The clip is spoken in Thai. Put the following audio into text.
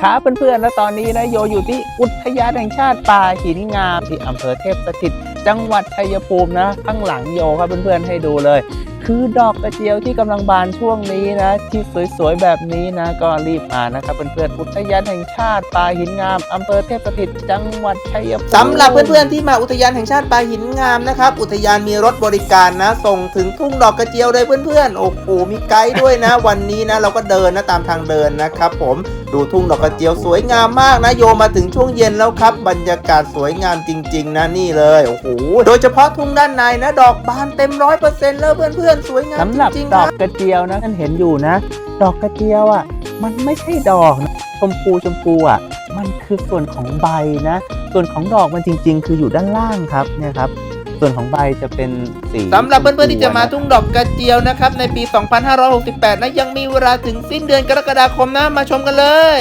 ครับเพื่อนๆ และตอนนี้นะโยอยู่ที่อุทยานแห่งชาติป่าหินงามที่อำเภอเทพสถิต จังหวัดชัยภูมินะ ข้างหลังโยครับเพื่อนๆให้ดูเลยคือดอกกระเจียวที่กำลังบานช่วงนี้นะ ที่สวยๆ แบบนี้นะ ก็รีบมานะครับเพื่อนๆอุทยานแห่งชาติป่าหินงามอำเภอเทพสถิตจังหวัดชัยภูมิสำหรับเพื่อนๆที่มาอุทยานแห่งชาติปลาหินงามนะครับ อุทยานมีรถบริการนะ ส่งถึงทุ่งดอกกระเจียวเลยเพื่อนๆโอ้โหมีไกด์ด้วยนะ วันนี้นะ เราก็เดินนะตามทางเดินนะครับผมดูทุ่งดอกกระเจียวสวยงามมากนะโยมาถึงช่วงเย็นแล้วครับ บรรยากาศสวยงามจริง ๆ นะนี่เลยโอ้โหโดยเฉพาะทุ่งด้านในนะ ดอกบานเต็มร้อยเปอร์เซ็นต์แล้วเพื่อนๆสวยงามสำหรับจริงๆดอนะกกระเจียวนะท่านเห็นอยู่นะ ดอกกระเจียวอะ มันไม่ใช่ดอกนะชมพูชมพูอะ มันคือส่วนของใบนะ ส่วนของดอกมันจริง ๆ คืออยู่ด้านล่างครับเนี่ยครับ ส่วนของใบจะเป็นสีสำหรับเพื่อนๆที่จะมาชพูทุ่งดอกกระเจียวนะครับ ในปี 2568 นะยังมีเวลาถึงสิ้นเดือนกรกฎาคมนะมาชมกันเลย